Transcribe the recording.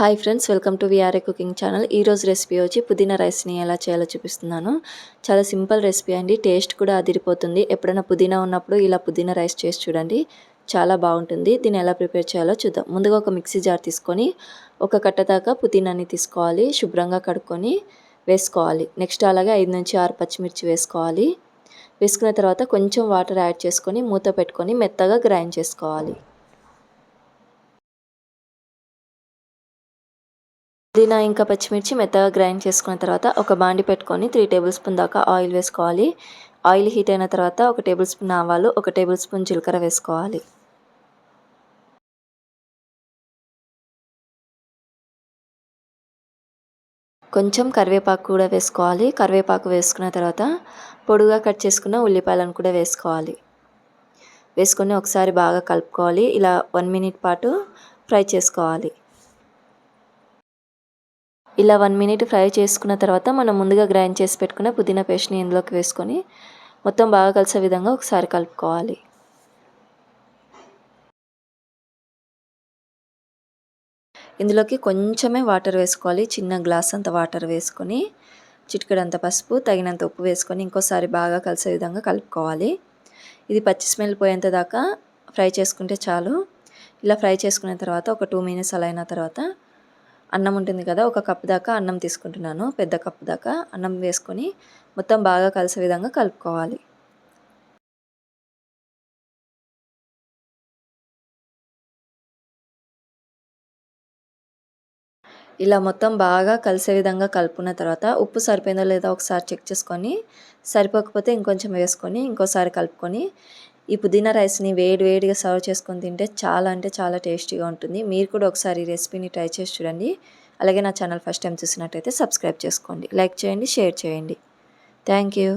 Hi friends welcome to VRA cooking channel. ఈరోజు recipe వచ్చి పుదీనా రైస్ని ఎలా చేయాలో చూపిస్తున్నాను. చాలా సింపుల్ రెసిపీ అండి. టేస్ట్ కూడా అదిరిపోతుంది. ఎప్పుడైనా పుదీనా ఉన్నప్పుడు ఇలా పుదీనా రైస్ చేసి చూడండి. చాలా బాగుంటుంది. దీన్ని ఎలా ప్రిపేర్ చేయాలో చూద్దాం. ముందుగా ఒక మిక్సీ జార్ తీసుకొని ఒక కట్ట దాకా పుదీనాని తీసుకోవాలి. శుభ్రంగా కడుక్కొని వేసుకోవాలి. నెక్స్ట్ అలాగే ఐదు నుంచి ఆరు పచ్చిమిర్చి వేసుకోవాలి. వేసుకున్న తర్వాత కొంచెం వాటర్ యాడ్ చేసుకొని మూత పెట్టుకొని మెత్తగా గ్రైండ్ చేసుకోవాలి. పుదీనా ఇంకా పచ్చిమిర్చి మెత్తగా గ్రైండ్ చేసుకున్న తర్వాత ఒక బాండి పెట్టుకొని త్రీ టేబుల్ స్పూన్ దాకా ఆయిల్ వేసుకోవాలి. ఆయిల్ హీట్ అయిన తర్వాత ఒక టేబుల్ స్పూన్ ఆవాలు ఒక టేబుల్ స్పూన్ జీలకర్ర వేసుకోవాలి. కొంచెం కరివేపాకు కూడా వేసుకోవాలి. కరివేపాకు వేసుకున్న తర్వాత పొడుగా కట్ చేసుకున్న ఉల్లిపాయలను కూడా వేసుకోవాలి. వేసుకొని ఒకసారి బాగా కలుపుకోవాలి. ఇలా వన్ మినిట్ పాటు ఫ్రై చేసుకోవాలి. ఇలా వన్ మినిట్ ఫ్రై చేసుకున్న తర్వాత మనం ముందుగా గ్రైండ్ చేసి పెట్టుకున్న పుదీనా పేస్ట్ని ఇందులోకి వేసుకొని మొత్తం బాగా కలిసే విధంగా ఒకసారి కలుపుకోవాలి. ఇందులోకి కొంచెమే వాటర్ వేసుకోవాలి. చిన్న గ్లాస్ అంత వాటర్ వేసుకొని చిటికడంత పసుపు తగినంత ఉప్పు వేసుకొని ఇంకోసారి బాగా కలిసే విధంగా కలుపుకోవాలి. ఇది పచ్చి స్మెల్ పోయేంత దాకా ఫ్రై చేసుకుంటే చాలు. ఇలా ఫ్రై చేసుకున్న తర్వాత ఒక టూ మినిట్స్ అలా అయిన తర్వాత అన్నం ఉంటుంది కదా ఒక కప్పు దాకా అన్నం తీసుకుంటున్నాను. పెద్ద కప్పు దాకా అన్నం వేసుకొని మొత్తం బాగా కలిసే విధంగా కలుపుకోవాలి. ఇలా మొత్తం బాగా కలిసే విధంగా కలుపుకున్న తర్వాత ఉప్పు సరిపోయిందో లేదో ఒకసారి చెక్ చేసుకొని సరిపోకపోతే ఇంకొంచెం వేసుకొని ఇంకోసారి కలుపుకొని ఈ పుదీనా రైస్ని వేడి వేడిగా సర్వ్ చేసుకొని తింటే చాలా అంటే చాలా టేస్టీగా ఉంటుంది. మీరు కూడా ఒకసారి రెసిపీని ట్రై చేసి చూడండి. అలాగే నా ఛానల్ ఫస్ట్ టైం చూసినట్టయితే సబ్స్క్రైబ్ చేసుకోండి. లైక్ చేయండి షేర్ చేయండి. Thank you.